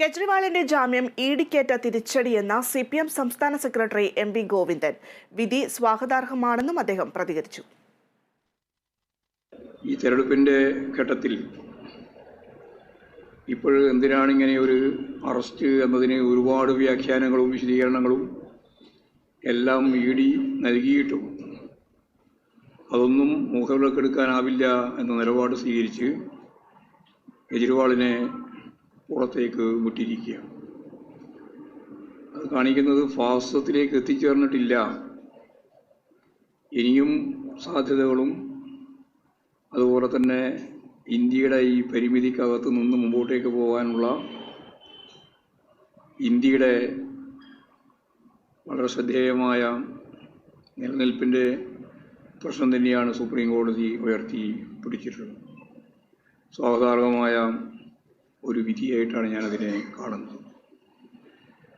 കെജ്രിവാളിന്റെ ജാമ്യം ഈടിക്കേറ്റ തിരിച്ചടിയെന്ന സി പി എം സംസ്ഥാന സെക്രട്ടറി എം വി ഗോവിന്ദൻ. വിധി സ്വാഗതാർഹമാണെന്നും അദ്ദേഹം പ്രതികരിച്ചു. ഈ തെരഞ്ഞെടുപ്പിന്റെ ഘട്ടത്തിൽ ഇപ്പോൾ എന്തിനാണ് ഇങ്ങനെ ഒരു അറസ്റ്റ് എന്നതിന് ഒരുപാട് വ്യാഖ്യാനങ്ങളും വിശദീകരണങ്ങളും എല്ലാം ഇ ഡി നൽകിയിട്ടും അതൊന്നും മുഖവിലക്കെടുക്കാനാവില്ല എന്ന നിലപാട് സ്വീകരിച്ച് കെജ്രിവാളിനെ പുറത്തേക്ക് വിട്ടിരിക്കുകയാണ്. അത് കാണിക്കുന്നത് ഫാസത്തിലേക്ക് എത്തിച്ചേർന്നിട്ടില്ല. ഇനിയും സാധ്യതകളും അതുപോലെ തന്നെ ഇന്ത്യയുടെ ഈ പരിമിതിക്കകത്ത് നിന്ന് മുമ്പോട്ടേക്ക് പോകാനുള്ള ഇന്ത്യയുടെ വളരെ ശ്രദ്ധേയമായ നിലനിൽപ്പിന്റെ പ്രശ്നം തന്നെയാണ് സുപ്രീം കോടതി ഉയർത്തി പിടിച്ചിട്ടുള്ളത്. സ്വാഗതാർഹമായ ഒരു വിധിയായിട്ടാണ് ഞാനതിനെ കാണുന്നത്.